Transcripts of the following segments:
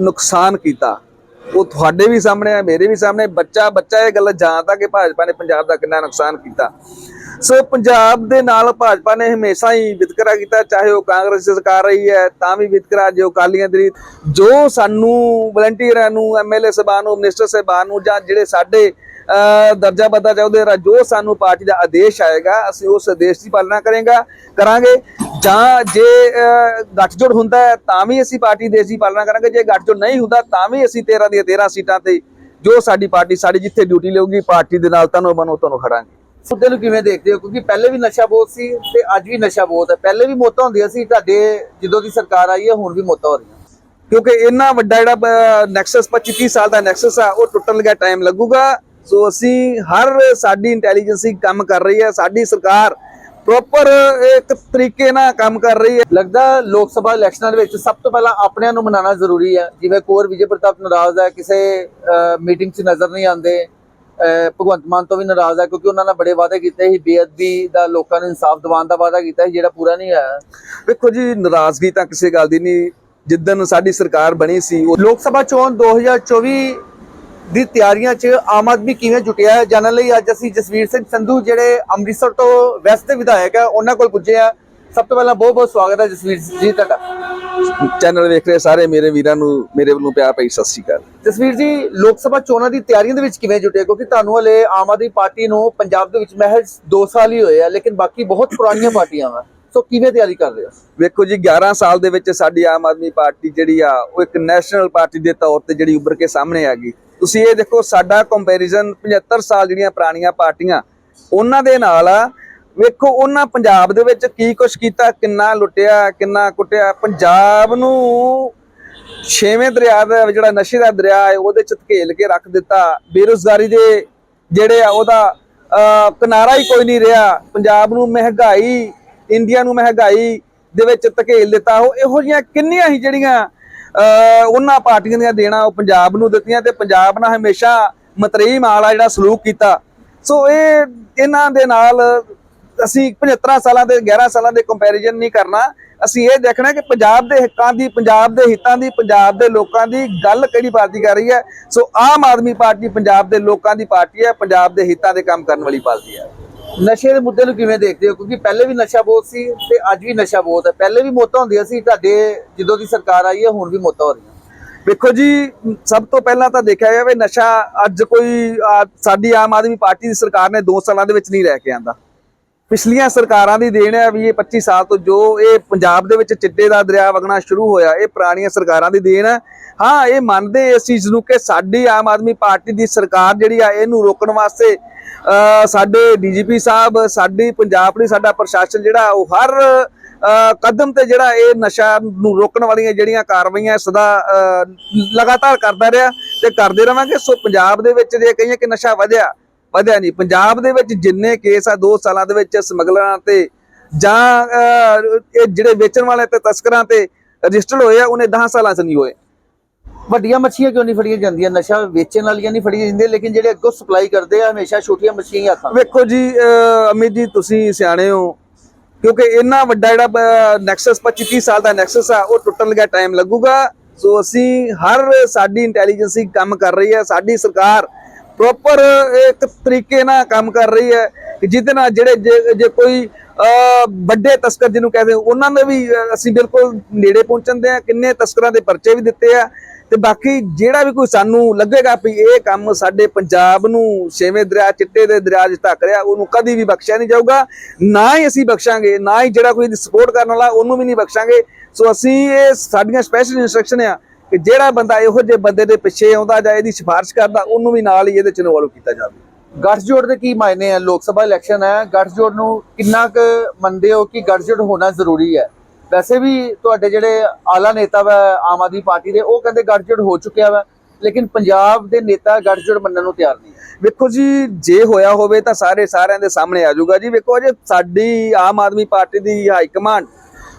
ਨੁਕਸਾਨ ਕੀਤਾ। ਉਹ ਤੁਹਾਡੇ ਵੀ ਸਾਹਮਣੇ ਆ, ਮੇਰੇ ਵੀ ਸਾਹਮਣੇ ਬੱਚਾ ਬੱਚਾ ਇਹ ਗੱਲ ਜਾਣਦਾ ਕਿ ਭਾਜਪਾ ਨੇ ਪੰਜਾਬ ਦਾ ਕਿੰਨਾ ਨੁਕਸਾਨ ਕੀਤਾ। ਸੋ ਪੰਜਾਬ ਦੇ ਨਾਲ ਭਾਜਪਾ ਨੇ ਹਮੇਸ਼ਾ ਹੀ ਵਿਤਕਰਾ ਕੀਤਾ, ਚਾਹੇ ਉਹ ਕਾਂਗਰਸ ਦੀ ਸਰਕਾਰ ਰਹੀ ਹੈ, ਤਾਂ ਵੀ ਵਿਤਕਰਾ। ਜੋ ਅਕਾਲੀਆਂ ਦੀ ਜੋ ਸਾਨੂੰ ਵਲੰਟੀਅਰਾਂ ਨੂੰ ਐਮਐਲਏ ਸਾਹਿਬਾਨ ਨੂੰ ਮਿਨਿਸਟਰ ਸਾਹਿਬਾਨ ਨੂੰ ਜਾਂ ਜਿਹੜੇ ਸਾਡੇ ਦਰਜਾ ਬੱਦਾ ਚਾਹੁੰਦੇ ਰਾ ਜੋ ਸਾਨੂੰ ਪਾਰਟੀ ਦਾ ਆਦੇਸ਼ ਆਏਗਾ ਅਸੀਂ ਉਸ ਆਦੇਸ਼ ਦੀ ਪਾਲਣਾ ਕਰਾਂਗਾ ਕਰਾਂਗੇ। ਜਾਂ ਜੇ ਗੱਠਜੋੜ ਹੁੰਦਾ ਹੈ ਤਾਂ ਵੀ ਅਸੀਂ ਪਾਰਟੀ ਦੇਸ਼ ਦੀ ਪਾਲਣਾ ਕਰਾਂਗੇ। ਜੇ ਗੱਠਜੋੜ ਨਹੀਂ ਹੁੰਦਾ ਤਾਂ ਵੀ ਅਸੀਂ 13 ਦੀਆਂ 13 ਸੀਟਾਂ ਤੇ ਜੋ ਸਾਡੀ ਪਾਰਟੀ ਸਾਡੀ ਜਿੱਥੇ ਡਿਊਟੀ ਲਊਗੀ ਪਾਰਟੀ ਦੇ ਨਾਲ ਤਨੋ ਮਨੋ ਤੁਹਾਨੂੰ ਖੜਾਂਗੇ। ਮੁੱਦੇ ਨੂੰ ਕਿਵੇਂ ਦੇਖਦੇ ਹੋ? ਕਿਉਂਕਿ ਪਹਿਲੇ ਵੀ ਨਸ਼ਾ ਬਹੁਤ ਸੀ ਤੇ ਅੱਜ ਵੀ ਨਸ਼ਾ ਬਹੁਤ ਹੈ। ਪਹਿਲੇ ਵੀ ਮੌਤਾਂ ਹੁੰਦੀਆਂ ਸੀ ਤੁਹਾਡੇ ਜਦੋਂ ਦੀ ਸਰਕਾਰ ਆਈ ਹੈ ਹੁਣ ਵੀ ਮੌਤਾਂ ਹੋ ਰਹੀਆਂ। ਕਿਉਂਕਿ ਇੰਨਾ ਵੱਡਾ ਜਿਹੜਾ ਨੈਕਸਸ 25 30 ਸਾਲ ਦਾ ਨੈਕਸਸ ਆ ਉਹ ਟੁੱਟਣ ਲਗਾ ਟਾਈਮ ਲੱਗੂਗਾ। ਸੋ ਅਸੀਂ ਹਰ ਸਾਡੀ ਇੰਟੈਲੀਜੈਂਸੀ ਕੰਮ ਕਰ ਰਹੀ ਹੈ, ਸਾਡੀ ਸਰਕਾਰ ਪ੍ਰੋਪਰ ਇੱਕ ਤਰੀਕੇ ਨਾਲ ਕੰਮ ਕਰ ਰਹੀ ਹੈ। ਲੱਗਦਾ ਲੋਕ ਸਭਾ ਇਲੈਕਸ਼ਨਾਂ ਦੇ ਵਿੱਚ ਸਭ ਤੋਂ ਪਹਿਲਾਂ ਆਪਣਿਆਂ ਨੂੰ ਮਨਾਉਣਾ ਜ਼ਰੂਰੀ ਹੈ। ਜਿਵੇਂ ਕੋਰ ਵਿਜੇ ਪ੍ਰਤਾਪ ਨਾਰਾਜ਼ ਹੈ, ਕਿਸੇ ਮੀਟਿੰਗ 'ਚ ਨਜ਼ਰ ਨਹੀਂ ਆਉਂਦੇ। ਭਗਵੰਤ ਮਾਨ ਤੋਂ ਵੀ ਨਾਰਾਜ਼ ਹੈ, ਕਿਉਂਕਿ ਉਹਨਾਂ ਨੇ ਬੜੇ ਵਾਅਦੇ ਕੀਤੇ ਸੀ, ਬੇਅਦਬੀ ਦਾ ਲੋਕਾਂ ਨੂੰ ਇਨਸਾਫ ਦਿਵਾਉਣ ਦਾ ਵਾਅਦਾ ਕੀਤਾ ਸੀ, ਜਿਹੜਾ ਪੂਰਾ ਨਹੀਂ ਹੋਇਆ। ਵੇਖੋ ਜੀ, ਨਾਰਾਜ਼ਗੀ ਤਾਂ ਕਿਸੇ ਗੱਲ ਦੀ ਨਹੀਂ। ਜਿੱਦਨ ਸਾਡੀ ਸਰਕਾਰ ਬਣੀ ਸੀ ਲੋਕ ਸਭਾ ਚੋਣ 2024 ਦੀ ਤਿਆਰੀਆਂ 'ਚ ਆਮ ਆਦਮੀ ਕਿਵੇਂ ਜੁਟਿਆ ਹੈ? ਜਾਣਨ ਲਈ ਅੱਜ ਅਸੀਂ ਜਸਵੀਰ ਸਿੰਘ ਸੰਧੂ ਜਿਹੜੇ ਅੰਮ੍ਰਿਤਸਰ ਤੋਂ ਵੈਸਟ ਦੇ ਵਿਧਾਇਕ ਹੈ ਉਹਨਾਂ ਕੋਲ ਪੁੱਜੇ ਆ ਸਭ ਤੋਂ ਪਹਿਲਾਂ ਬਹੁਤ ਬਹੁਤ ਸਵਾਗਤ ਹੈ ਜਸਵੀਰ ਜੀ ਤੁਹਾਡਾ। ਚੈਨਲ ਵੇਖ ਰਹੇ ਸਾਰੇ ਮੇਰੇ ਵੀਰਾਂ ਨੂੰ ਮੇਰੇ ਵੱਲੋਂ ਪਿਆਰ ਭਰੀ ਸਤਿ ਸ਼੍ਰੀ ਅਕਾਲ। ਜਸਵੀਰ ਜੀ ਲੋਕ ਸਭਾ ਚੋਣਾਂ ਦੀ ਤਿਆਰੀਆਂ ਦੇ ਵਿੱਚ ਕਿਵੇਂ ਜੁਟੇ ਕਿਉਂਕਿ ਤੁਹਾਨੂੰ ਹਲੇ ਆਮ ਆਦਮੀ ਪਾਰਟੀ ਨੂੰ ਪੰਜਾਬ ਦੇ ਵਿੱਚ ਮਹਿਜ਼ 2 ਸਾਲ ਹੀ ਹੋਏ ਆ ਲੇਕਿਨ ਬਾਕੀ ਬਹੁਤ ਪੁਰਾਣੀਆਂ ਪਾਰਟੀਆਂ ਵਾ। ਸੋ ਕਿਵੇਂ ਤਿਆਰੀ ਕਰ ਰਹੇ ਹੋ? ਵੇਖੋ ਜੀ 11 ਸਾਲ ਦੇ ਵਿੱਚ ਸਾਡੀ ਆਮ ਆਦਮੀ ਪਾਰਟੀ ਜਿਹੜੀ ਆ ਉਹ ਇੱਕ ਨੈਸ਼ਨਲ ਪਾਰਟੀ ਦੇ ਤੌਰ ਤੇ ਜਿਹੜੀ ਉੱਭਰ ਕੇ ਸਾਹਮਣੇ ਆ ਗਈ। ਤੁਸੀਂ ਇਹ ਦੇਖੋ, ਸਾਡਾ ਕੰਪੈਰੀਜ਼ਨ 75 ਸਾਲ ਜਿਹੜੀਆਂ ਪੁਰਾਣੀਆਂ ਪਾਰਟੀਆਂ, ਉਹਨਾਂ ਦੇ ਨਾਲ ਆ। ਵੇਖੋ, ਉਹਨਾਂ ਪੰਜਾਬ ਦੇ ਵਿੱਚ ਕੀ ਕੁਛ ਕੀਤਾ, ਕਿੰਨਾ ਲੁੱਟਿਆ, ਕਿੰਨਾ ਕੁੱਟਿਆ। ਪੰਜਾਬ ਨੂੰ ਛੇਵੇਂ ਦਰਿਆ ਦਾ, ਜਿਹੜਾ ਨਸ਼ੇ ਦਾ ਦਰਿਆ ਹੈ, ਉਹਦੇ ਚ ਧਕੇਲ ਕੇ ਰੱਖ ਦਿੱਤਾ। ਬੇਰੁਜ਼ਗਾਰੀ ਦੇ ਜਿਹੜੇ ਆ, ਉਹਦਾ ਕਿਨਾਰਾ ਹੀ ਕੋਈ ਨਹੀਂ ਰਿਹਾ। ਪੰਜਾਬ ਨੂੰ ਮਹਿੰਗਾਈ ਇੰਡੀਆ ਨੂੰ ਮਹਿੰਗਾਈ ਦੇ ਵਿੱਚ ਧਕੇਲ ਦਿੱਤਾ। ਉਹ ਇਹੋ ਜਿਹੀਆਂ ਕਿੰਨੀਆਂ ਹੀ ਜਿਹੜੀਆਂ ਉਹਨਾਂ ਪਾਰਟੀਆਂ ਦੀਆਂ ਦੇਣਾ ਉਹ ਪੰਜਾਬ ਨੂੰ ਦਿੱਤੀਆਂ ਤੇ ਪੰਜਾਬ ਨਾਲ ਹਮੇਸ਼ਾ ਮਤਰੇਈ ਮਾਲਾ ਜਿਹੜਾ ਸਲੂਕ ਕੀਤਾ। ਸੋ ਇਹ ਇਹਨਾਂ ਦੇ ਨਾਲ ਅਸੀਂ 75 ਸਾਲਾਂ ਦੇ 11 ਸਾਲਾਂ ਦੇ ਕੰਪੈਰੀਜ਼ਨ ਨਹੀਂ ਕਰਨਾ। ਅਸੀਂ ਇਹ ਦੇਖਣਾ ਕਿ ਪੰਜਾਬ ਦੇ ਹੱਕਾਂ ਦੀ, ਪੰਜਾਬ ਦੇ ਹਿੱਤਾਂ ਦੀ, ਪੰਜਾਬ ਦੇ ਲੋਕਾਂ ਦੀ ਗੱਲ ਕਿਹੜੀ ਪਾਰਟੀ ਕਰ ਰਹੀ ਹੈ। ਸੋ ਆਮ ਆਦਮੀ ਪਾਰਟੀ ਪੰਜਾਬ ਦੇ ਲੋਕਾਂ ਦੀ ਪਾਰਟੀ ਹੈ, ਪੰਜਾਬ ਦੇ ਹਿੱਤਾਂ ਦੇ ਕੰਮ ਕਰਨ ਵਾਲੀ ਪਾਰਟੀ ਹੈ। ਨਸ਼ੇ ਦੇ ਮੁੱਦੇ ਨੂੰ ਕਿਵੇਂ ਦੇਖਦੇ ਹੋ? ਕਿਉਂਕਿ ਪਹਿਲੇ ਵੀ ਨਸ਼ਾ ਬਹੁਤ ਸੀ ਤੇ ਅੱਜ ਵੀ ਨਸ਼ਾ ਬਹੁਤ ਹੈ। ਪਹਿਲੇ ਵੀ ਮੌਤਾਂ ਹੁੰਦੀਆਂ ਸੀ, ਤੁਹਾਡੇ ਜਦੋਂ ਦੀ ਸਰਕਾਰ ਆਈ ਹੈ, ਹੁਣ ਵੀ ਮੌਤਾਂ ਹੋ ਰਹੀਆਂ। ਵੇਖੋ ਜੀ, ਸਭ ਤੋਂ ਪਹਿਲਾਂ ਤਾਂ ਦੇਖਿਆ ਗਿਆ ਵੀ ਨਸ਼ਾ ਅੱਜ ਕੋਈ ਸਾਡੀ ਆਮ ਆਦਮੀ ਪਾਰਟੀ ਦੀ ਸਰਕਾਰ ਨੇ 2 ਸਾਲਾਂ ਦੇ ਵਿੱਚ ਨਹੀਂ ਲੈ ਕੇ ਆਂਦਾ। ਪਿਛਲੀਆਂ ਸਰਕਾਰਾਂ ਦੀ ਦੇਣ ਹੈ ਵੀ ਇਹ 25 ਸਾਲ ਤੋਂ ਜੋ ਇਹ ਪੰਜਾਬ ਦੇ ਵਿੱਚ ਚਿੱਟੇ ਦਾ ਦਰਿਆ ਵਗਣਾ ਸ਼ੁਰੂ ਹੋਇਆ ਇਹ ਪੁਰਾਣੀਆਂ ਸਰਕਾਰਾਂ ਦੀ ਦੇਣ ਹੈ। ਹਾਂ ਇਹ ਮੰਨਦੇ ਇਸ ਚੀਜ਼ ਨੂੰ ਕਿ ਸਾਡੀ ਆਮ ਆਦਮੀ ਪਾਰਟੀ ਦੀ ਸਰਕਾਰ ਜਿਹੜੀ ਆ ਇਹਨੂੰ ਰੋਕਣ ਵਾਸਤੇ ਸਾਡੇ ਡੀਜੀਪੀ ਸਾਹਿਬ ਸਾਡੀ ਪੰਜਾਬ ਪੁਲਿਸ ਸਾਡਾ ਪ੍ਰਸ਼ਾਸਨ ਜਿਹੜਾ ਉਹ ਹਰ ਕਦਮ ਤੇ ਜਿਹੜਾ ਇਹ ਨਸ਼ਾ ਨੂੰ ਰੋਕਣ ਵਾਲੀਆਂ ਜਿਹੜੀਆਂ ਕਾਰਵਾਈਆਂ ਸਦਾ ਅ, ਲਗਾਤਾਰ ਕਰਦਾ ਰਿਹਾ ਤੇ ਕਰਦੇ ਰਵਾਂਗੇ। ਸੋ ਪੰਜਾਬ ਦੇ ਵਿੱਚ ਜੇ ਕਹੀਏ ਕਿ ਨਸ਼ਾ ਵਧਿਆ ਵਧਿਆ ਨਹੀਂ। ਪੰਜਾਬ ਦੇ ਵਿੱਚ ਜਿੰਨੇ ਕੇਸ ਆ 2 ਸਾਲਾਂ ਦੇ ਵਿੱਚ ਸਮਗਲਰਾਂ ਤੇ ਜਾਂ ਇਹ ਜਿਹੜੇ ਵੇਚਣ ਵਾਲੇ ਤੇ ਤਸਕਰਾਂ ਤੇ ਰਜਿਸਟਰਡ ਹੋਏ ਆ ਉਹਨੇ 10 ਸਾਲਾਂ 'ਚ ਨਹੀਂ ਹੋਏ। ਵੱਡੀਆਂ ਮੱਛੀਆਂ ਕਿਉਂ ਨਹੀਂ ਫੜੀਆਂ ਜਾਂਦੀਆਂ? ਨਸ਼ਾ ਵੇਚਣ ਵਾਲੀਆਂ ਨਹੀਂ ਫੜੀਆਂ ਜਾਂਦੀਆਂ ਲੇਕਿਨ ਜਿਹੜੇ ਅੱਗੋਂ ਸਪਲਾਈ ਕਰਦੇ ਆ ਹਮੇਸ਼ਾ ਛੋਟੀਆਂ ਮੱਛੀਆਂ ਹੀ ਹੱਥਾਂ ਵੇਖੋ ਜੀ ਅਮਿਤ ਜੀ ਤੁਸੀਂ ਸਿਆਣੇ ਹੋ ਕਿਉਂਕਿ ਇੰਨਾ ਵੱਡਾ ਜਿਹੜਾ ਨੈਕਸਸ 25 30 ਸਾਲ ਦਾ ਨੈਕਸਸ ਆ ਉਹ ਟੁੱਟਣ ਲਗਾ ਟਾਈਮ ਲੱਗੂਗਾ। ਸੋ ਅਸੀਂ ਹਰ ਸਾਡੀ ਇੰਟੈਲੀਜੈਂਸੀ ਕੰਮ ਕਰ ਰਹੀ ਹੈ ਸਾਡੀ ਸਰਕਾਰ ਪ੍ਰੋਪਰ ਇੱਕ ਤਰੀਕੇ ਨਾਲ ਕੰਮ ਕਰ ਰਹੀ ਹੈ ਕਿ ਜਿਹਦੇ ਨਾਲ ਜਿਹੜੇ ਜੇ- ਜੇ ਕੋਈ ਵੱਡੇ ਤਸਕਰ ਜਿਹਨੂੰ ਕਹਿੰਦੇ ਉਹਨਾਂ ਦੇ ਵੀ ਅਸੀਂ ਬਿਲਕੁਲ ਨੇੜੇ ਪਹੁੰਚਣ ਦੇ ਆ ਕਿੰਨੇ ਤਸਕਰਾਂ ਦੇ ਪਰਚੇ ਵੀ ਦਿੱਤੇ ਆ। ਤੇ ਬਾਕੀ ਜਿਹੜਾ ਵੀ ਕੋਈ ਸਾਨੂੰ ਲੱਗੇਗਾ ਵੀ ਇਹ ਕੰਮ ਸਾਡੇ ਪੰਜਾਬ ਨੂੰ ਛੇਵੇਂ ਦਰਿਆ, ਚਿੱਟੇ ਦੇ ਦਰਿਆ 'ਚ ਧੱਕ ਰਿਹਾ, ਉਹਨੂੰ ਕਦੀ ਵੀ ਬਖਸ਼ਿਆ ਨਹੀਂ ਜਾਊਗਾ। ਨਾ ਹੀ ਅਸੀਂ ਬਖਸ਼ਾਂਗੇ, ਨਾ ਹੀ ਜਿਹੜਾ ਕੋਈ ਸਪੋਰਟ ਕਰਨ ਵਾਲਾ, ਉਹਨੂੰ ਵੀ ਨਹੀਂ ਬਖਸ਼ਾਂਗੇ। ਸੋ ਅਸੀਂ ਇਹ, ਸਾਡੀਆਂ ਸਪੈਸ਼ਲ ਇਨਸਟਰਕਸ਼ਨ ਆ ਕਿ ਜਿਹੜਾ ਬੰਦਾ ਇਹੋ ਜਿਹੇ ਬੰਦੇ ਦੇ ਪਿੱਛੇ ਆਉਂਦਾ ਜਾਂ ਇਹਦੀ ਸਿਫਾਰਿਸ਼ ਕਰਦਾ, ਉਹਨੂੰ ਵੀ ਨਾਲ ਹੀ ਇਹਦੇ ਚ ਇਨਵੋਲਵ ਕੀਤਾ ਜਾਵੇ। ਗੱਠਜੋੜ ਦੇ ਕੀ ਮਾਇਨੇ ਆ? ਲੋਕ ਸਭਾ ਇਲੈਕਸ਼ਨ ਹੈ, ਗੱਠਜੋੜ ਨੂੰ ਕਿੰਨਾ ਕੁ ਮੰਨਦੇ ਹੋ ਕਿ ਗੱਠਜੋੜ ਹੋਣਾ ਜ਼ਰੂਰੀ ਹੈ? ਵੈਸੇ ਵੀ ਤੁਹਾਡੇ ਜਿਹੜੇ ਆਲਾ ਨੇਤਾ ਵਾ, ਆਮ ਆਦਮੀ ਪਾਰਟੀ ਦੇ, ਉਹ ਕਹਿੰਦੇ ਗੱਠਜੋੜ ਹੋ ਚੁੱਕਿਆ ਵਾ, ਲੇਕਿਨ ਪੰਜਾਬ ਦੇ ਨੇਤਾ ਗੱਠਜੋੜ ਮੰਨਣ ਨੂੰ ਤਿਆਰ ਨਹੀਂ ਵੇਖੋ ਜੀ, ਜੇ ਹੋਇਆ ਹੋਵੇ ਤਾਂ ਸਾਰੇ ਸਾਰਿਆਂ ਦੇ ਸਾਹਮਣੇ ਆ ਜਾਊਗਾ ਜੀ। ਵੇਖੋ ਅਜੇ ਸਾਡੀ ਆਮ ਆਦਮੀ ਪਾਰਟੀ ਦੀ ਹਾਈ ਕਮਾਂਡ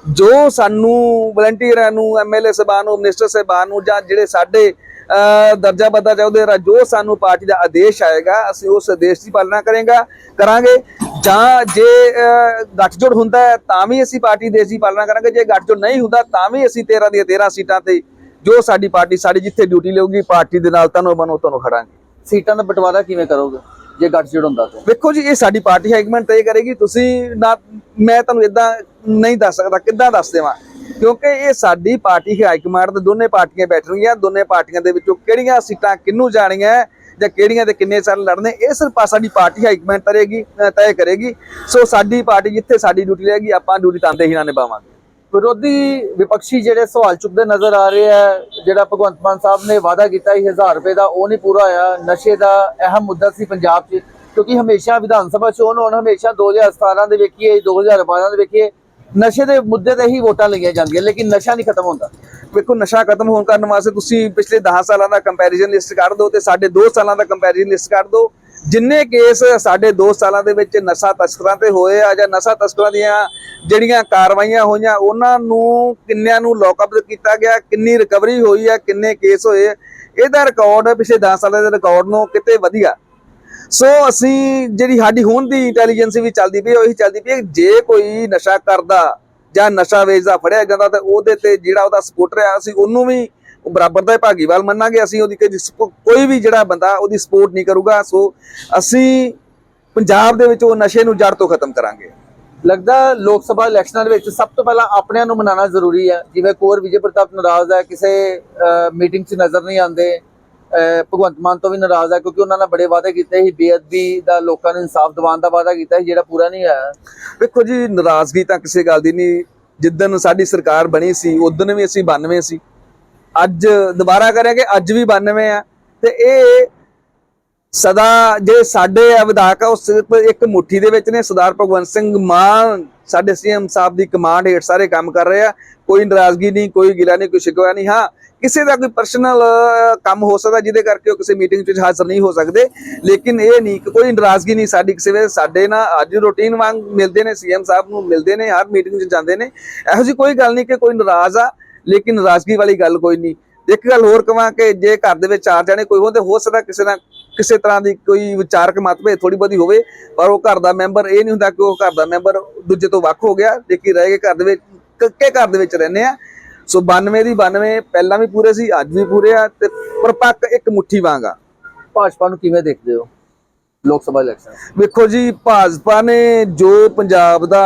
ਜੋ ਸਾਨੂੰ ਵਲੰਟੀਅਰਾਂ ਨੂੰ ਐਮਐਲਏ ਸਾਹਿਬਾਨ ਨੂੰ ਮਿਨਿਸਟਰ ਸਾਹਿਬਾਨ ਨੂੰ ਜਾਂ ਜਿਹੜੇ ਸਾਡੇ ਅਹ, ਦਰਜਾ ਬੱਦਾ ਚਾਹੁੰਦੇ ਰਾ ਜੋ ਸਾਨੂੰ ਪਾਰਟੀ ਦਾ ਆਦੇਸ਼ ਆਏਗਾ ਅਸੀਂ ਉਸ ਆਦੇਸ਼ ਦੀ ਪਾਲਣਾ ਕਰਾਂਗਾ ਕਰਾਂਗੇ। ਜਾਂ ਜੇ ਅਹ, ਗੱਠਜੋੜ ਹੁੰਦਾ ਹੈ ਤਾਂ ਵੀ ਅਸੀਂ ਪਾਰਟੀ ਦੇਸ਼ ਦੀ ਪਾਲਣਾ ਕਰਾਂਗੇ। ਜੇ ਗੱਠਜੋੜ ਨਹੀਂ ਹੁੰਦਾ ਤਾਂ ਵੀ ਅਸੀਂ 13 ਦੀਆਂ 13 ਸੀਟਾਂ ਤੇ ਜੋ ਸਾਡੀ ਪਾਰਟੀ ਸਾਡੀ ਜਿੱਥੇ ਡਿਊਟੀ ਲਊਗੀ ਪਾਰਟੀ ਦੇ ਨਾਲ ਤੁਹਾਨੂੰ ਬਨੋ ਤੁਹਾਨੂੰ ਖੜਾਂਗੇ। ਸੀਟਾਂ ਦਾ ਬਟਵਾਰਾ ਕਿਵੇਂ ਕਰੋਗੇ? ਜੇ ਗੱਠਜੋੜ ਹੁੰਦਾ ਤੇ। ਵੇਖੋ ਜੀ, ਇਹ ਸਾਡੀ ਪਾਰਟੀ ਹਾਈਕਮਾਂਡ ਤੈਅ ਕਰੇਗੀ। ਤੁਸੀਂ ਨਾ, ਮੈਂ ਤੁਹਾਨੂੰ ਇਦਾਂ ਨਹੀਂ ਦੱਸ ਸਕਦਾ, ਕਿੱਦਾਂ ਦੱਸ ਦੇਵਾਂ? ਕਿਉਂਕਿ ਇਹ ਸਾਡੀ ਪਾਰਟੀ ਹਾਈਕਮਾਂਡ ਤੇ ਦੋਨੇ ਪਾਰਟੀਆਂ ਬੈਠਣਗੀਆਂ। ਦੋਨੇ ਪਾਰਟੀਆਂ ਦੇ ਵਿੱਚੋਂ ਕਿਹੜੀਆਂ ਸੀਟਾਂ ਕਿਹਨੂੰ ਜਾਣੀਆਂ ਜਾਂ ਕਿਹੜੀਆਂ ਤੇ ਕਿੰਨੇ ਸਾਲ ਲੜਨੇ, ਇਹ ਸਿਰਫ ਸਾਡੀ ਪਾਰਟੀ ਹਾਈ ਕਮਾਂਡ ਤਰੇਗੀ ਤੈਅ ਕਰੇਗੀ। ਸੋ ਸਾਡੀ ਪਾਰਟੀ ਜਿੱਥੇ ਸਾਡੀ ਡਿਊਟੀ ਰਹੇਗੀ, ਆਪਾਂ ਡਿਊਟੀ ਤਾਂਦੇ ਹੀ ਨਾ ਨਿਭਾਵਾਂਗੇ। ਵਿਰੋਧੀ ਵਿਪਕਸ਼ੀ ਜਿਹੜੇ ਸਵਾਲ ਚੁੱਕਦੇ ਨਜ਼ਰ ਆ ਰਹੇ ਆ, ਜਿਹੜਾ ਭਗਵੰਤ ਮਾਨ ਸਾਹਿਬ ਨੇ ਵਾਅਦਾ ਕੀਤਾ ਸੀ 1000 ਰੁਪਏ ਦਾ, ਉਹ ਨਹੀਂ ਪੂਰਾ ਹੋਇਆ। ਨਸ਼ੇ ਦਾ ਅਹਿਮ ਮੁੱਦਾ ਸੀ ਪੰਜਾਬ 'ਚ, ਕਿਉਂਕਿ ਹਮੇਸ਼ਾ ਵਿਧਾਨ ਸਭਾ ਚੋਣ ਹੋਣ ਹਮੇਸ਼ਾ 2017 ਦੇ ਵੇਖੀਏ 2012 ਦੇ ਵੇਖੀਏ, ਨਸ਼ੇ ਦੇ ਮੁੱਦੇ ਤੇ ਹੀ ਵੋਟਾਂ ਲਈਆਂ ਜਾਂਦੀਆਂ, ਲੇਕਿਨ ਨਸ਼ਾ ਨਹੀਂ ਖਤਮ ਹੁੰਦਾ। ਵੇਖੋ, ਨਸ਼ਾ ਖਤਮ ਹੋਣ ਕਰਨ ਵਾਸਤੇ ਤੁਸੀਂ ਪਿਛਲੇ 10 ਸਾਲਾਂ ਦਾ ਕੰਪੈਰੀਜ਼ਨ ਲਿਸਟ ਕਰ ਦਿਓ ਤੇ ਸਾਡੇ 2 ਸਾਲਾਂ ਦਾ ਕੰਪੈਰੀਜ਼ਨ ਲਿਸਟ ਕਰ ਦਿਓ। ਜਿੰਨੇ ਕੇਸ ਸਾਡੇ 2 ਸਾਲਾਂ ਦੇ ਵਿੱਚ ਨਸ਼ਾ ਤਸਕਰਾਂ ਤੇ ਹੋਏ ਆ ਜਾਂ ਨਸ਼ਾ ਤਸਕਰਾਂ ਦੀਆਂ ਜਿਹੜੀਆਂ ਕਾਰਵਾਈਆਂ ਹੋਈਆਂ, ਉਹਨਾਂ ਨੂੰ ਕਿੰਨਿਆਂ ਨੂੰ ਲੌਕਅਪ ਕੀਤਾ ਗਿਆ, ਕਿੰਨੀ ਰਿਕਵਰੀ ਹੋਈ ਹੈ ਕਿੰਨੇ ਕੇਸ ਹੋਏ ਇਹਦਾ ਰਿਕਾਰਡ ਪਿਛਲੇ 10 ਸਾਲਾਂ ਦੇ ਰਿਕਾਰਡ ਨੂੰ ਕਿਤੇ ਵਧੀਆ। ਸੋ ਅਸੀਂ ਜਿਹੜੀ ਸਾਡੀ ਹੁਣ ਦੀ ਇੰਟੈਲੀਜੈਂਸ ਵੀ ਚੱਲਦੀ ਪਈ ਉਹੀ ਚੱਲਦੀ ਪਈ ਜੇ ਕੋਈ ਨਸ਼ਾ ਕਰਦਾ ਜਾਂ ਨਸ਼ਾ ਵੇਚਦਾ, ਫੜਿਆ ਜਾਂਦਾ, ਤਾਂ ਉਹਦੇ ਤੇ ਜਿਹੜਾ ਉਹਦਾ ਸਪੋਰਟਰ ਆ, ਅਸੀਂ ਉਹਨੂੰ ਵੀ ਉਹ ਬਰਾਬਰ ਦਾ ਭਾਗੀਵਾਲ ਮੰਨਾਂਗੇ ਅਸੀਂ ਉਹਦੀ ਕੋਈ ਵੀ ਜਿਹੜਾ ਬੰਦਾ ਉਹਦੀ ਸਪੋਰਟ ਨਹੀਂ ਕਰੂਗਾ ਸੋ ਅਸੀਂ ਪੰਜਾਬ ਦੇ ਵਿੱਚ ਉਹ ਨਸ਼ੇ ਨੂੰ ਜੜ ਤੋਂ ਖਤਮ ਕਰਾਂਗੇ। ਲੱਗਦਾ ਲੋਕ ਸਭਾ ਇਲੈਕਸ਼ਨਾਂ ਦੇ ਵਿੱਚ ਸਭ ਤੋਂ ਪਹਿਲਾਂ ਆਪਣਿਆਂ ਨੂੰ ਮਨਾਉਣਾ ਜ਼ਰੂਰੀ ਹੈ। ਜਿਵੇਂ ਕੋਰ ਵਿਜੇ ਪ੍ਰਤਾਪ ਨਾਰਾਜ਼ ਹੈ ਕਿਸੇ ਮੀਟਿੰਗ 'ਚ ਨਜ਼ਰ ਨਹੀਂ ਆਉਂਦੇ। ਭਗਵੰਤ ਮਾਨ ਤੋਂ ਵੀ ਨਾਰਾਜ਼ ਹੈ ਕਿਉਂਕਿ ਉਹਨਾਂ ਨੇ ਬੜੇ ਵਾਅਦੇ ਕੀਤੇ ਸੀ ਬੇਅਦਬੀ ਦਾ ਲੋਕਾਂ ਨੂੰ ਇਨਸਾਫ ਦਿਵਾਉਣ ਦਾ ਵਾਅਦਾ ਕੀਤਾ ਸੀ ਜਿਹੜਾ ਪੂਰਾ ਨਹੀਂ ਹੋਇਆ। ਵੇਖੋ ਜੀ ਨਾਰਾਜ਼ਗੀ ਤਾਂ ਕਿਸੇ ਗੱਲ ਦੀ ਨਹੀਂ। ਜਿੱਦਨ ਸਾਡੀ ਸਰਕਾਰ ਬਣੀ ਸੀ ਉਦੋਂ ਵੀ ਅਸੀਂ 92 ਸੀ। ਅੱਜ ਦੁਬਾਰਾ ਕਰਾਂਗੇ ਅੱਜ ਵੀ 92 ਆ। ਤੇ ਇਹ ਸਦਾ ਜਿਹੜੇ ਸਾਡੇ ਆ ਵਿਧਾਇਕ ਆ ਉਹ ਸਿਰਫ ਇੱਕ ਮੁਠੀ ਦੇ ਵਿੱਚ ਨੇ। ਸਰਦਾਰ ਭਗਵੰਤ ਸਿੰਘ ਮਾਨ, ਸਾਡੇ ਸੀਐਮ ਸਾਹਿਬ ਦੀ ਕਮਾਂਡ ਹੇਠ ਸਾਰੇ ਕੰਮ ਕਰ ਰਹੇ ਆ। ਕੋਈ ਨਾਰਾਜ਼ਗੀ ਨਹੀਂ, ਕੋਈ ਗਿਲਾ ਨਹੀਂ, ਕੋਈ ਸ਼ਿਕਵਾ ਨਹੀਂ। ਹਾਂ, ਕਿਸੇ ਦਾ ਕੋਈ ਪਰਸਨਲ ਕੰਮ ਹੋ ਸਕਦਾ, ਜਿਹਦੇ ਕਰਕੇ ਉਹ ਕਿਸੇ ਮੀਟਿੰਗ ਵਿੱਚ ਹਾਜ਼ਰ ਨਹੀਂ ਹੋ ਸਕਦੇ। ਲੇਕਿਨ ਇਹ ਨਹੀਂ ਕਿ ਕੋਈ ਨਾਰਾਜ਼ਗੀ ਨਹੀਂ ਸਾਡੀ ਕਿਸੇ ਵੇਲੇ। ਸਾਡੇ ਨਾਲ ਅੱਜ ਰੂਟੀਨ ਵਾਂਗ ਮਿਲਦੇ ਨੇ, ਸੀਐਮ ਸਾਹਿਬ ਨੂੰ ਮਿਲਦੇ ਨੇ, ਹਰ ਮੀਟਿੰਗ 'ਚ ਜਾਂਦੇ ਨੇ। ਇਹੋ ਜਿਹੀ ਕੋਈ ਗੱਲ ਨਹੀਂ ਕਿ ਕੋਈ ਨਾਰਾਜ਼ ਆ। ਲੇਕਿਨ ਨਾਰਾਜ਼ਗੀ ਵਾਲੀ ਗੱਲ ਕੋਈ ਨਹੀਂ। ਇੱਕ ਗੱਲ ਹੋਰ ਕਵਾਂ ਕਿ ਜੇ ਘਰ ਦੇ ਵਿੱਚ ਚਾਰ ਜਣੇ ਕੋਈ ਹੋਣ ਤੇ ਹੋ ਸਕਦਾ ਕਿਸੇ ਨਾਲ ਕਿਸੇ ਤਰ੍ਹਾਂ ਦੀ ਕੋਈ ਵਿਚਾਰਕ ਮਤਭੇਦ ਥੋੜੀ ਬਹੁਤੀ ਹੋਵੇ ਪਰ ਉਹ ਘਰ ਦਾ ਮੈਂਬਰ ਇਹ ਨਹੀਂ ਹੁੰਦਾ ਕਿ ਉਹ ਘਰ ਦਾ ਮੈਂਬਰ ਦੂਜੇ ਤੋਂ ਵੱਖ ਹੋ ਗਿਆ ਲੇਕਿਨ ਰਹਿ ਕੇ ਘਰ ਦੇ ਵਿੱਚ ਕੱਕੇ ਘਰ ਦੇ ਵਿੱਚ ਰਹਿੰਦੇ ਆ। ਸੋ 92 ਦੀ 92 ਪਹਿਲਾਂ ਵੀ ਪੂਰੇ ਸੀ ਅੱਜ ਵੀ ਪੂਰੇ ਆ ਤੇ ਪਰਪੱਕ ਇੱਕ ਮੁੱਠੀ ਵਾਂਗ ਭਾਜਪਾ ਨੂੰ ਕਿਵੇਂ ਦੇਖਦੇ ਹੋ? ਲੋਕ ਸਭਾ ਇਲੈਕਸ਼ਨ। ਵੇਖੋ ਜੀ ਭਾਜਪਾ ਨੇ ਜੋ ਪੰਜਾਬ ਦਾ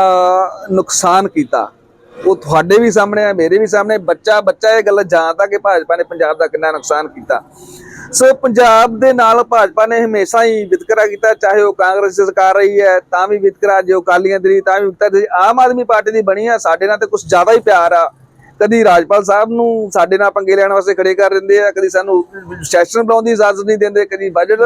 ਨੁਕਸਾਨ ਕੀਤਾ ਉਹ ਤੁਹਾਡੇ ਵੀ ਸਾਹਮਣੇ ਆ, ਮੇਰੇ ਵੀ ਸਾਹਮਣੇ ਬੱਚਾ ਬੱਚਾ ਇਹ ਗੱਲ ਜਾਣਦਾ ਕਿ ਭਾਜਪਾ ਨੇ ਪੰਜਾਬ ਦਾ ਕਿੰਨਾ ਨੁਕਸਾਨ ਕੀਤਾ। ਸੋ ਪੰਜਾਬ ਦੇ ਨਾਲ ਭਾਜਪਾ ਨੇ ਹਮੇਸ਼ਾ ਹੀ ਵਿਤਕਰਾ ਕੀਤਾ, ਚਾਹੇ ਉਹ ਕਾਂਗਰਸ ਸਰਕਾਰ ਰਹੀ ਹੈ, ਤਾਂ ਵੀ ਵਿਤਕਰਾ, ਜੇ ਅਕਾਲੀਆਂ ਦੀ ਤਾਂ ਵੀ ਵਿਤਕਰਾ। ਆਮ ਆਦਮੀ ਪਾਰਟੀ ਦੀ ਬਣੀ ਆ, ਸਾਡੇ ਨਾਲ ਤੇ ਕੁਝ ਜ਼ਿਆਦਾ ਹੀ ਪਿਆਰ ਆ। ਕਦੀ ਰਾਜਪਾਲ ਸਾਹਿਬ ਨੂੰ ਸਾਡੇ ਨਾਲ ਪੰਗੇ ਲੈਣ ਵਾਸਤੇ ਖੜੇ ਕਰ ਦਿੰਦੇ ਆ, ਕਦੀ ਸਾਨੂੰ ਸੈਸ਼ਨ ਬਣਾਉਣ ਦੀ ਇਜਾਜ਼ਤ ਨਹੀਂ ਦਿੰਦੇ, ਕਦੀ ਬਜਟ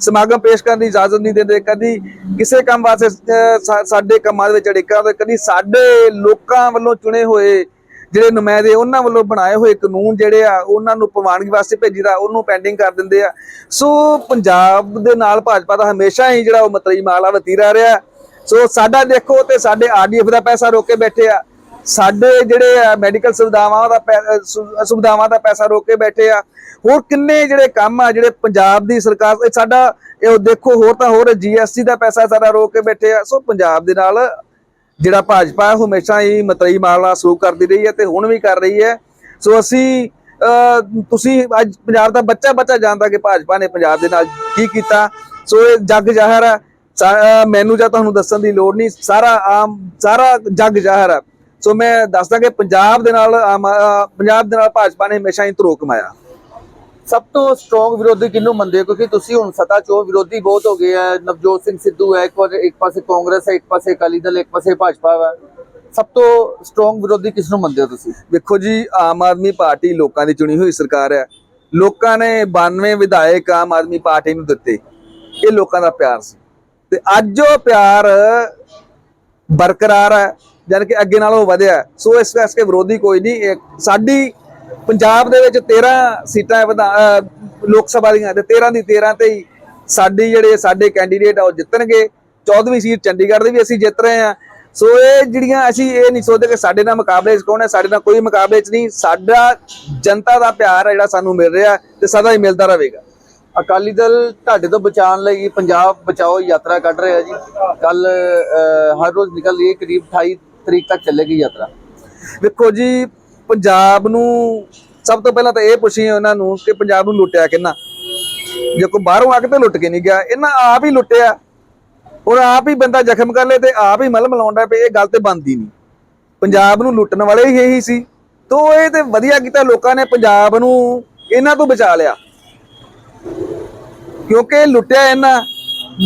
ਸਮਾਗਮ ਪੇਸ਼ ਕਰਨ ਦੀ ਇਜਾਜ਼ਤ ਨਹੀਂ ਦਿੰਦੇ, ਕਦੀ ਕਿਸੇ ਕੰਮ ਵਾਸਤੇ ਸਾਡੇ ਕੰਮਾਂ ਦੇ ਵਿੱਚ ਅੜਿੱਕਾ ਤੇ ਕਦੀ ਸਾਡੇ ਲੋਕਾਂ ਵੱਲੋਂ ਚੁਣੇ ਹੋਏ ਜਿਹੜੇ ਨੁਮਾਇੰਦੇ ਉਹਨਾਂ ਵੱਲੋਂ ਬਣਾਏ ਹੋਏ ਕਾਨੂੰਨ ਜਿਹੜੇ ਆ, ਉਹਨਾਂ ਨੂੰ ਪ੍ਰਵਾਨਗੀ ਵਾਸਤੇ ਭੇਜੀਦਾ, ਉਹਨੂੰ ਪੈਂਡਿੰਗ ਕਰ ਦਿੰਦੇ ਆ। ਸੋ ਪੰਜਾਬ ਦੇ ਨਾਲ ਭਾਜਪਾ ਦਾ ਹਮੇਸ਼ਾ ਹੀ ਜਿਹੜਾ ਉਹ ਮਤਰੀ ਮਾਲਾ ਵਤੀਰਾ ਰਿਹਾ। ਸੋ ਸਾਡਾ ਦੇਖੋ ਤੇ ਸਾਡੇ ਆਰਡੀਐਫ ਦਾ ਪੈਸਾ ਰੋਕ ਕੇ ਬੈਠੇ ਆ। ਸਾਡੇ ਜਿਹੜੇ ਆ ਮੈਡੀਕਲ ਸੁਵਿਧਾਵਾਂ ਦਾ ਪੈ- ਸੁਵਿਧਾਵਾਂ ਦਾ ਪੈਸਾ ਰੋਕ ਕੇ ਬੈਠੇ ਆ। ਹੋਰ ਕਿੰਨੇ ਜਿਹੜੇ ਕੰਮ ਆ, ਜਿਹੜੇ ਪੰਜਾਬ ਦੀ ਸਰਕਾਰ, ਇਹ ਸਾਡਾ, ਇਹ ਦੇਖੋ, ਹੋਰ ਤਾਂ ਹੋਰ ਜੀਐਸਟੀ ਦਾ ਪੈਸਾ ਸਾਡਾ ਰੋਕ ਕੇ ਬੈਠੇ ਆ। ਸੋ ਪੰਜਾਬ ਦੇ ਨਾਲ ਜਿਹੜਾ ਭਾਜਪਾ ਹਮੇਸ਼ਾ ਹੀ ਮਤਰੀ ਮਾਰਨਾ ਸ਼ੁਰੂ ਕਰਦੀ ਰਹੀ ਹੈ ਤੇ ਹੁਣ ਵੀ ਕਰ ਰਹੀ ਹੈ। ਸੋ ਅਸੀਂ ਤੁਸੀਂ ਅੱਜ ਪੰਜਾਬ ਦਾ ਬੱਚਾ ਬੱਚਾ ਜਾਣਦਾ ਕਿ ਭਾਜਪਾ ਨੇ ਪੰਜਾਬ ਦੇ ਨਾਲ ਕੀ ਕੀਤਾ। ਸੋ ਇਹ ਜੱਗ ਜ਼ਾਹਰ ਹੈ ਸਾ- ਮੈਨੂੰ ਜਾਂ ਤੁਹਾਨੂੰ ਦੱਸਣ ਦੀ ਲੋੜ ਨਹੀਂ। ਸਾਰਾ ਆਮ, ਸਾਰਾ ਜੱਗ ਜ਼ਾਹਰ ਹੈ ਸੋ ਮੈਂ ਦੱਸਦਾ ਕਿ ਪੰਜਾਬ ਦੇ ਨਾਲ ਪੰਜਾਬ ਦੇ ਨਾਲ ਭਾਜਪਾ ਨੇ ਹਮੇਸ਼ਾ ਹੀ ਧਰੋ ਕਮਾਇਆ। ਸਭ ਤੋਂ ਸਟਰੋਂਗ ਵਿਰੋਧੀ ਕਿਹਨੂੰ ਮੰਨਦੇ ਹੋ? ਕਿਉਂਕਿ ਤੁਸੀਂ ਹੁਣ ਸਤਾ ਚੋ ਵਿਰੋਧੀ ਬਹੁਤ ਹੋ ਗਏ ਆ। ਨਵਜੋਤ ਸਿੰਘ ਸਿੱਧੂ ਹੈ, ਇੱਕ ਪਾਸੇ ਇੱਕ ਪਾਸੇ ਕਾਂਗਰਸ ਹੈ, ਇੱਕ ਪਾਸੇ ਅਕਾਲੀ ਦਲ, ਇੱਕ ਪਾਸੇ ਭਾਜਪਾ ਹੈ ਸਭ ਤੋਂ ਸਟਰੋਂਗ ਵਿਰੋਧੀ ਕਿਸ ਨੂੰ ਮੰਨਦੇ ਹੋ ਤੁਸੀਂ? ਵੇਖੋ ਜੀ, ਆਮ ਆਦਮੀ ਪਾਰਟੀ ਲੋਕਾਂ ਦੀ ਚੁਣੀ ਹੋਈ ਸਰਕਾਰ ਹੈ। ਲੋਕਾਂ ਨੇ 92 ਵਿਧਾਇਕ ਆਮ ਆਦਮੀ ਪਾਰਟੀ ਨੂੰ ਦਿੱਤੇ। ਇਹ ਲੋਕਾਂ ਦਾ ਪਿਆਰ ਸੀ। ਤੇ ਅੱਜ ਉਹ ਪਿਆਰ ਬਰਕਰਾਰ ਹੈ। ਜਾਨ ਕਿ ਅੱਗੇ ਨਾਲੋਂ ਵਧਿਆ। ਸੋ ਇਸ ਕਰਕੇ ਵਿਰੋਧੀ ਕੋਈ ਨਹੀਂ ਸਾਡੀ ਪੰਜਾਬ ਦੇ ਵਿੱਚ 13 ਸੀਟਾਂ ਵਿਧਾਨ ਲੋਕ ਸਭਾ ਦੀਆਂ ਤੇ 13 ਦੀ 13 ਤੇ ਹੀ ਸਾਡੀ ਜਿਹੜੇ ਸਾਡੇ ਕੈਂਡੀਡੇਟ ਆ ਉਹ ਜਿੱਤਣਗੇ। 14ਵੀਂ ਸੀਟ ਚੰਡੀਗੜ੍ਹ ਦੀ ਵੀ ਅਸੀਂ ਜਿੱਤ ਰਹੇ ਹਾਂ। ਸੋ ਇਹ ਜਿਹੜੀਆਂ ਅਸੀਂ ਇਹ ਨਹੀਂ ਸੋਚਦੇ ਕਿ ਸਾਡੇ ਨਾਲ ਮੁਕਾਬਲੇ 'ਚ ਕੌਣ ਹੈ, ਸਾਡੇ ਨਾਲ ਕੋਈ ਮੁਕਾਬਲੇ 'ਚ ਨਹੀਂ। ਸਾਡਾ ਜਨਤਾ ਦਾ ਪਿਆਰ ਹੈ ਜਿਹੜਾ ਸਾਨੂੰ ਮਿਲ ਰਿਹਾ ਤੇ ਸਦਾ ਹੀ ਮਿਲਦਾ ਰਹੇਗਾ। ਅਕਾਲੀ ਦਲ ਤੁਹਾਡੇ ਤੋਂ ਬਚਾਉਣ ਲਈ ਪੰਜਾਬ ਬਚਾਓ ਯਾਤਰਾ ਕੱਢ ਰਿਹਾ ਜੀ। ਕੱਲ ਹਰ ਰੋਜ਼ ਨਿਕਲ ਰਹੀ ਹੈ ਕਰੀਬ 28 ਤਰੀਕ ਤੱਕ ਚੱਲੇਗੀ ਯਾਤਰਾ। ਵੇਖੋ ਜੀ, ਪੰਜਾਬ ਨੂੰ ਸਭ ਤੋਂ ਪਹਿਲਾਂ ਤਾਂ ਇਹ ਪੁੱਛੀ ਉਹਨਾਂ ਨੂੰ ਕਿ ਪੰਜਾਬ ਨੂੰ ਲੁੱਟਿਆ ਕਿੰਨਾ? ਜੇ ਕੋਈ ਬਾਹਰੋਂ ਆ ਕੇ ਤਾਂ ਲੁੱਟ ਕੇ ਨਹੀਂ ਗਿਆ। ਇਹਨਾਂ ਆਪ ਹੀ ਲੁੱਟਿਆ। ਹੁਣ ਆਪ ਹੀ ਬੰਦਾ ਜ਼ਖਮ ਕਰ ਲੇ ਤੇ ਆਪ ਹੀ ਮਲ ਲਾਉਂਦਾ ਪਏ ਇਹ ਗੱਲ ਤੇ ਬਣਦੀ ਨਹੀਂ। ਪੰਜਾਬ ਨੂੰ ਲੁੱਟਣ ਵਾਲੇ ਹੀ ਇਹੀ ਸੀ। ਤੋ ਇਹ ਤੇ ਵਧੀਆ ਕੀਤਾ ਲੋਕਾਂ ਨੇ ਪੰਜਾਬ ਨੂੰ ਇਹਨਾਂ ਤੋਂ ਬਚਾ ਲਿਆ। ਕਿਉਂਕਿ ਲੁੱਟਿਆ ਇਹਨਾਂ,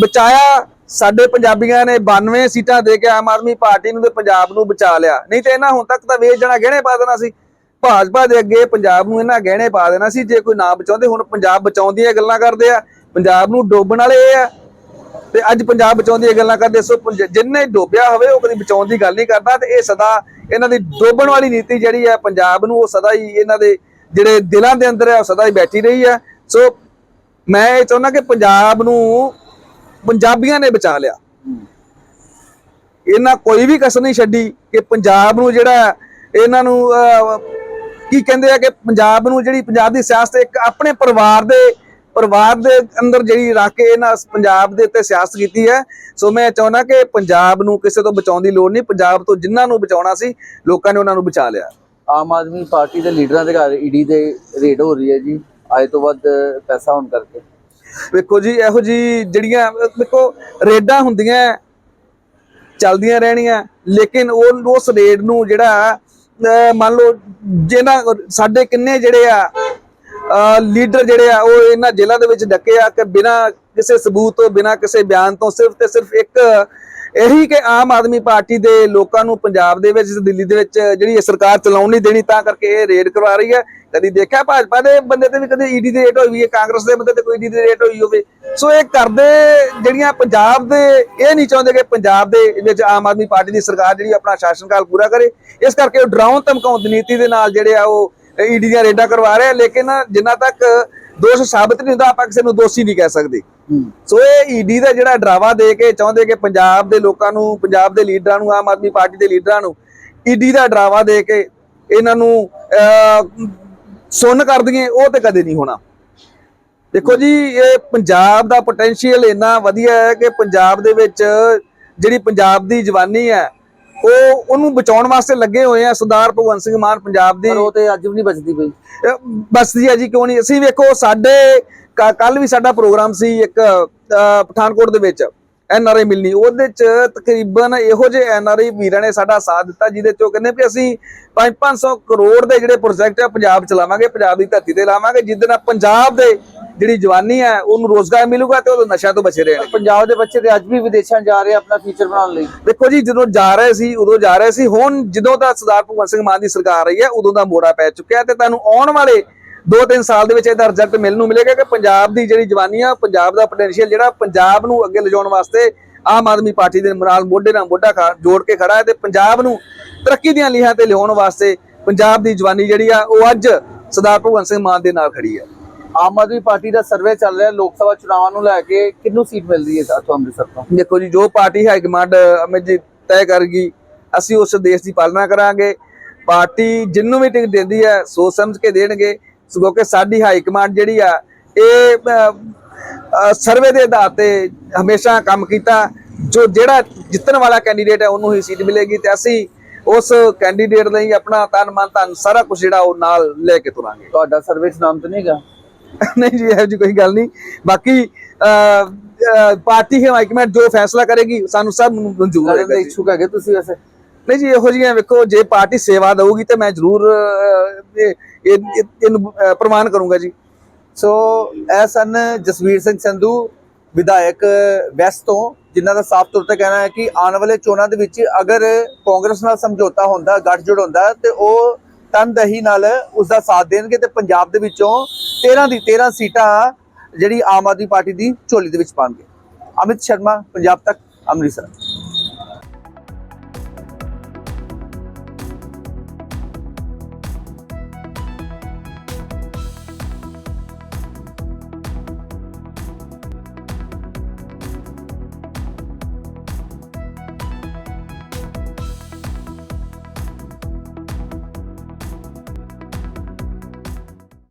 ਬਚਾਇਆ ਸਾਡੇ ਪੰਜਾਬੀਆਂ ਨੇ 92 ਸੀਟਾਂ ਦੇ ਕੇ ਆਮ ਆਦਮੀ ਪਾਰਟੀ ਨੂੰ ਤੇ ਪੰਜਾਬ ਨੂੰ ਬਚਾ ਲਿਆ। ਨਹੀਂ ਤੇ ਇਹਨਾਂ ਹੁਣ ਤੱਕ ਤਾਂ ਵੇਚ ਜਣਾ ਗਹਿਣੇ ਪਾ ਦੇਣਾ ਸੀ। ਭਾਜਪਾ ਦੇ ਅੱਗੇ ਪੰਜਾਬ ਨੂੰ ਇਹਨਾਂ ਗਹਿਣੇ ਪਾ ਦੇਣਾ ਸੀ। ਜੇ ਕੋਈ ਨਾ ਬਚਾਉਂਦੇ, ਹੁਣ ਪੰਜਾਬ ਬਚਾਉਣ ਦੀਆਂ ਗੱਲਾਂ ਕਰਦੇ ਆ। ਪੰਜਾਬ ਨੂੰ ਡੋਬਣ ਵਾਲੇ ਇਹ ਆ। ਤੇ ਅੱਜ ਪੰਜਾਬ ਬਚਾਉਣ ਦੀਆਂ ਗੱਲਾਂ ਕਰਦੇ ਸੋ ਪੰਜ- ਜਿੰਨੇ ਡੋਬਿਆ ਹੋਵੇ, ਉਹ ਕਦੀ ਬਚਾਉਣ ਦੀ ਗੱਲ ਨਹੀਂ ਕਰਦਾ ਤੇ ਇਹ ਸਦਾ ਇਹਨਾਂ ਦੀ ਡੋਬਣ ਵਾਲੀ ਨੀਤੀ ਜਿਹੜੀ ਹੈ ਪੰਜਾਬ ਨੂੰ, ਉਹ ਸਦਾ ਹੀ ਇਹਨਾਂ ਦੇ ਜਿਹੜੇ ਦਿਲਾਂ ਦੇ ਅੰਦਰ ਹੈ ਉਹ ਸਦਾ ਹੀ ਬੈਠੀ ਰਹੀ ਹੈ ਸੋ ਮੈਂ ਇਹ ਚਾਹੁੰਦਾ ਕਿ ਪੰਜਾਬ ਨੂੰ ਪੰਜਾਬੀਆਂ ਨੇ ਬਚਾ ਲਿਆ। ਇਹਨਾਂ ਕੋਈ ਵੀ ਕਸਰ ਨਹੀਂ ਛੱਡੀ ਕਿ ਪੰਜਾਬ ਨੂੰ ਜਿਹੜਾ ਇਹਨਾਂ ਨੂੰ ਕੀ ਕਹਿੰਦੇ ਆ ਕਿ ਪੰਜਾਬ ਨੂੰ ਜਿਹੜੀ ਪੰਜਾਬ ਦੀ ਸਿਆਸਤ ਇੱਕ ਆਪਣੇ ਪਰਿਵਾਰ ਦੇ ਪਰਿਵਾਰ ਦੇ ਅੰਦਰ ਜਿਹੜੀ ਰੱਖ ਕੇ ਇਹਨਾਂ ਪੰਜਾਬ ਦੇ ਉੱਤੇ ਸਿਆਸਤ ਕੀਤੀ ਹੈ। ਸੋ ਮੈਂ ਚਾਹੁੰਦਾ ਕਿ ਪੰਜਾਬ ਨੂੰ ਕਿਸੇ ਤੋਂ ਬਚਾਉਣ ਦੀ ਲੋੜ ਨਹੀਂ, ਪੰਜਾਬ ਤੋਂ ਜਿਨ੍ਹਾਂ ਨੂੰ ਬਚਾਉਣਾ ਸੀ, ਲੋਕਾਂ ਨੇ ਉਹਨਾਂ ਨੂੰ ਬਚਾ ਲਿਆ। ਆਮ ਆਦਮੀ ਪਾਰਟੀ ਦੇ ਲੀਡਰਾਂ ਦੇ ਘਰ ਈਡੀ ਦੇ ਰੇਡ ਹੋ ਰਹੀ ਹੈ ਜੀ। ਆਏ ਤੋਂ ਵੱਧ ਪੈਸਾ ਹੋਣ ਕਰਕੇ। ਵੇਖੋ ਜੀ, ਇਹੋ ਜੀ ਜਿਹੜੀਆਂ, ਵੇਖੋ, ਰੇਡਾਂ ਹੁੰਦੀਆਂ, ਚੱਲਦੀਆਂ ਰਹਿਣੀਆਂ, ਲੇਕਿਨ ਉਹ, ਉਸ ਰੇਡ ਨੂੰ ਜਿਹੜਾ, ਅਹ, ਮੰਨ ਲਓ, ਜਿਹਨਾਂ, ਸਾਡੇ ਕਿੰਨੇ ਜਿਹੜੇ ਆ ਲੀਡਰ ਜਿਹੜੇ ਆ, ਉਹ ਇਹਨਾਂ ਜੇਲ੍ਹਾਂ ਦੇ ਵਿੱਚ ਡੱਕੇ ਆ, ਕਿ ਬਿਨਾ ਕਿਸੇ ਸਬੂਤ ਤੋਂ, ਬਿਨਾ ਕਿਸੇ ਬਿਆਨ ਤੋਂ, ਸਿਰਫ ਤੇ ਸਿਰਫ ਇੱਕ ਇਹੀ ਕਿ ਆਮ ਆਦਮੀ ਪਾਰਟੀ ਦੇ ਲੋਕਾਂ ਨੂੰ ਪੰਜਾਬ ਦੇ ਵਿੱਚ ਦਿੱਲੀ ਦੇ ਵਿੱਚ ਜਿਹੜੀ ਇਹ ਸਰਕਾਰ ਚਲਾਉਣ ਨਹੀਂ ਦੇਣੀ, ਤਾਂ ਕਰਕੇ ਇਹ ਰੇਡ ਕਰਵਾ ਰਹੀ ਹੈ। ਕਦੀ ਦੇਖਿਆ ਭਾਜਪਾ ਦੇ ਬੰਦੇ ਤੇ ਵੀ ਕਦੇ ਈਡੀ ਦੀ ਰੇਟ ਹੋਈ ਹੈ? ਕਾਂਗਰਸ ਦੇ ਬੰਦੇ ਤੇ ਕੋਈ ਈਡੀ ਦੀ ਰੇਟ ਹੋਈ ਹੋਵੇ? ਸੋ ਇਹ ਕਰਦੇ ਜਿਹੜੀਆਂ ਪੰਜਾਬ ਦੇ, ਇਹ ਨਹੀਂ ਚਾਹੁੰਦੇ ਕਿ ਪੰਜਾਬ ਦੇ ਵਿੱਚ ਆਮ ਆਦਮੀ ਪਾਰਟੀ ਦੀ ਸਰਕਾਰ ਜਿਹੜੀ ਆਪਣਾ ਸ਼ਾਸਨਕਾਲ ਪੂਰਾ ਕਰੇ। ਇਸ ਕਰਕੇ ਉਹ ਡਰਾਉਣ ਧਮਕਾਉਣ ਦੀ ਨੀਤੀ ਦੇ ਨਾਲ ਜਿਹੜੇ ਆ ਉਹ ਈਡੀ ਦੀਆਂ ਰੇਡਾਂ ਕਰਵਾ ਰਹੇ ਆ। ਲੇਕਿਨ ਜਿੰਨਾ ਤੱਕ ਦੋਸ਼ ਸਾਬਤ ਨਹੀਂ ਹੁੰਦਾ ਆਪਾਂ ਕਿਸੇ ਨੂੰ ਦੋਸ਼ੀ ਨਹੀਂ ਕਹਿ ਸਕਦੇ। ਸੋ ਇਹ ਈਡੀ ਦਾ ਜਿਹੜਾ ਡਰਾਵਾ ਦੇ ਕੇ ਚਾਹੁੰਦੇ ਕਿ ਪੰਜਾਬ ਦੇ ਲੋਕਾਂ ਨੂੰ ਪੰਜਾਬ ਦੇ ਲੀਡਰਾਂ ਨੂੰ ਆਮ ਆਦਮੀ ਪਾਰਟੀ ਦੇ ਲੀਡਰਾਂ ਨੂੰ ਈਡੀ ਦਾ ਡਰਾਵਾ ਦੇ ਕੇ ਇਹਨਾਂ ਨੂੰ ਸੁੰਨ ਕਰ ਦਈਏ ਉਹ ਤੇ ਕਦੇ ਨਹੀਂ ਹੋਣਾ। ਦੇਖੋ ਜੀ ਇਹ ਪੰਜਾਬ ਦਾ ਪੋਟੈਂਸ਼ੀਅਲ ਇੰਨਾ ਵਧੀਆ ਹੈ ਕਿ ਪੰਜਾਬ ਦੇ ਵਿੱਚ ਜਿਹੜੀ ਪੰਜਾਬ ਦੀ ਜਵਾਨੀ ਹੈ ਉਹ ਉਹਨੂੰ ਬਚਾਉਣ ਵਾਸਤੇ ਲੱਗੇ ਹੋਏ ਆ ਸਰਦਾਰ ਭਗਵੰਤ ਸਿੰਘ ਮਾਨ ਪੰਜਾਬ ਦੀ। ਪਰ ਉਹ ਤੇ ਅੱਜ ਵੀ ਨਹੀਂ ਬਚਦੀ ਪਈ। ਅਹ ਬਸ ਜੀ ਕਿਉਂ ਨਹੀਂ? ਅਸੀਂ ਵੇਖੋ ਸਾਡੇ ਕੱਲ ਵੀ ਸਾਡਾ ਪ੍ਰੋਗਰਾਮ ਸੀ ਇੱਕ ਪਠਾਨਕੋਟ ਦੇ ਵਿੱਚ ਐਨ ਆਰ ਆਈ ਮਿਲਣੀ। ਉਹਦੇ ਚ ਤਕਰੀਬਨ ਇਹੋ ਜਿਹੇ ਐਨ ਆਰ ਆਈ ਵੀਰਾਂ ਨੇ ਸਾਡਾ ਸਾਥ ਦਿੱਤਾ ਜਿਹਦੇ ਚੋਂ ਕਹਿੰਦੇ ਵੀ ਅਸੀਂ 5-500 ਕਰੋੜ ਦੇ ਜਿਹੜੇ ਪ੍ਰੋਜੈਕਟ ਆ ਪੰਜਾਬ ਚਲਾਵਾਂਗੇ ਪੰਜਾਬ ਦੀ ਧਰਤੀ ਤੇ ਲਾਵਾਂਗੇ ਜਿਹਦੇ ਨਾਲ ਪੰਜਾਬ ਦੇ ਜਿਹੜੀ ਜਵਾਨੀ ਹੈ ਉਹਨੂੰ ਰੋਜ਼ਗਾਰ ਮਿਲੂਗਾ ਤੇ ਉਹ ਨਸ਼ਿਆਂ ਤੋਂ ਬਚੇ ਰਹਿਣਗੇ ਪੰਜਾਬ ਦੇ ਬੱਚੇ ਤੇ ਅੱਜ ਵੀ ਵਿਦੇਸ਼ਾਂ ਜਾ ਰਹੇ ਆਪਣਾ ਫਿਊਚਰ ਬਣਾਉਣ ਲਈ। ਦੇਖੋ ਜੀ ਜਦੋਂ ਜਾ ਰਹੇ ਸੀ ਉਦੋਂ ਜਾ ਰਹੇ ਸੀ ਹੁਣ ਜਦੋਂ ਦਾ ਸਰਦਾਰ ਭਗਵੰਤ ਸਿੰਘ ਮਾਨ ਦੀ ਸਰਕਾਰ ਰਹੀ ਹੈ ਉਦੋਂ ਦਾ ਮੋੜਾ ਪੈ ਚੁੱਕਿਆ ਤੇ ਤੁਹਾਨੂੰ ਆਉਣ ਵਾਲੇ 2-3 ਸਾਲ ਦੇ ਵਿੱਚ ਇਹਦਾ ਰਿਜ਼ਲਟ ਮਿਲਣ ਨੂੰ ਮਿਲੇਗਾ ਕਿ ਪੰਜਾਬ ਦੀ ਜਿਹੜੀ ਜਵਾਨੀ ਆ ਪੰਜਾਬ ਦਾ ਪੋਟੈਂਸ਼ੀਅਲ ਜਿਹੜਾ ਪੰਜਾਬ ਨੂੰ ਅੱਗੇ ਲਿਜਾਉਣ ਵਾਸਤੇ ਆਮ ਆਦਮੀ ਪਾਰਟੀ ਦੇ ਨਾਲ ਮੋਢੇ ਨਾਲ ਮੋਢਾ ਜੋੜ ਕੇ ਖੜਾ ਹੈ ਤੇ ਪੰਜਾਬ ਨੂੰ ਤਰੱਕੀ ਦੀਆਂ ਲੀਹਾਂ ਤੇ ਲਿਆਉਣ ਵਾਸਤੇ ਪੰਜਾਬ ਦੀ ਜਵਾਨੀ ਜਿਹੜੀ ਆ ਉਹ ਅੱਜ ਸਰਦਾਰ ਭਗਵੰਤ ਸਿੰਘ ਮਾਨ ਦੇ ਨਾਲ ਖੜੀ ਹੈ। ਆਮ ਆਦਮੀ ਪਾਰਟੀ ਦਾ ਸਰਵੇ ਚੱਲ ਰਿਹਾ ਲੋਕ ਸਭਾ ਚੁਣਾਵਾਂ ਨੂੰ ਲੈ ਕੇ ਕਿੰਨੂੰ ਸੀਟ ਮਿਲਦੀ ਹੈ ਇੱਥੋਂ ਅੰਮ੍ਰਿਤਸਰ ਤੋਂ ਦੇਖੋ ਜੀ ਜੋ ਪਾਰਟੀ ਹਾਈ ਕਮਾਂਡ ਅਮਿਤ ਜੀ ਤੈਅ ਕਰੇਗੀ ਅਸੀਂ ਉਸ ਦੇਸ਼ ਦੀ ਪਾਲਣਾ ਕਰਾਂਗੇ। ਪਾਰਟੀ ਜਿੰਨੂੰ ਵੀ ਟਿਕਟ ਦਿੰਦੀ ਹੈ ਸੋਚ ਸਮਝ ਕੇ ਦੇਣਗੇ। ਸਗੋਂ ਕਿ ਸਾਡੀ ਹਾਈ ਕਮਾਂਡ ਜਿਹੜੀ ਆ ਇਹ ਸਰਵੇ ਦੇ ਆਧਾਰ ਤੇ ਹਮੇਸ਼ਾ ਕੰਮ ਕੀਤਾ। ਜੋ ਜਿਹੜਾ ਜਿੱਤਣ ਵਾਲਾ ਕੈਂਡੀਡੇਟ ਹੈ ਉਹਨੂੰ ਹੀ ਸੀਟ ਮਿਲੇਗੀ ਤੇ ਅਸੀਂ ਉਸ ਕੈਂਡੀਡੇਟ ਲਈ ਆਪਣਾ ਤਨ ਮਨ ਧਨ ਸਾਰਾ ਕੁਝ ਜਿਹੜਾ ਉਹ ਨਾਲ ਲੈ ਕੇ ਤੁਰਾਂਗੇ। ਤੁਹਾਡਾ ਸਰਵੇ 'ਚ ਨਾਮ ਤਾਂ ਨਹੀਂ ਹੈਗਾ ਨਹੀਂ ਜੀ ਇਹੋ ਜੀ ਕੋਈ ਗੱਲ ਨਹੀਂ। ਬਾਕੀ ਅਹ, ਅਹ, ਪਾਰਟੀ ਹੈ ਹਾਈਕਮਾਂਡ ਜੋ ਫੈਸਲਾ ਕਰੇਗੀ ਸਾਨੂੰ ਸਭ ਨੂੰ ਮਨਜ਼ੂਰ ਹੋਏਗਾ ਜੀ। ਇੱਛੁਕ ਹੈਗੇ ਤੁਸੀਂ ਵੈਸੇ? ਨਹੀਂ ਜੀ ਇਹੋ ਜਿਹੀਆਂ ਵੇਖੋ ਜੇ ਪਾਰਟੀ ਸੇਵਾ ਦਊਗੀ ਤੇ ਮੈਂ ਜ਼ਰੂਰ ਇਹਨੂੰ ਪ੍ਰਮਾਣ ਕਰੂੰਗਾ ਜੀ। ਸੋ ਇਹ ਸਨ ਜਸਵੀਰ ਸਿੰਘ ਸੰਧੂ ਵਿਧਾਇਕ ਵੈਸਟ ਤੋਂ ਜਿਨ੍ਹਾਂ ਦਾ ਸਾਫ਼ ਤੌਰ ਤੇ ਕਹਿਣਾ ਹੈ ਕਿ ਆਉਣ ਵਾਲੇ ਚੋਣਾਂ ਦੇ ਵਿੱਚ ਅਗਰ ਕਾਂਗਰਸ ਨਾਲ ਸਮਝੌਤਾ ਹੁੰਦਾ ਗੱਠਜੋੜ ਹੁੰਦਾ ਤੇ ਉਹ ਤਨਦਹੀ ਨਾਲ ਉਸ ਦਾ ਸਾਥ ਦੇਣਗੇ ਤੇ ਪੰਜਾਬ ਦੇ ਵਿੱਚੋਂ 13 ਦੀ 13 ਸੀਟਾਂ ਜਿਹੜੀ ਆਮ ਆਦਮੀ ਪਾਰਟੀ ਦੀ ਝੋਲੀ ਦੇ ਵਿੱਚ ਪਾਣਗੇ। ਅਮਿਤ ਸ਼ਰਮਾ, ਪੰਜਾਬ ਤੱਕ, ਅੰਮ੍ਰਿਤਸਰ।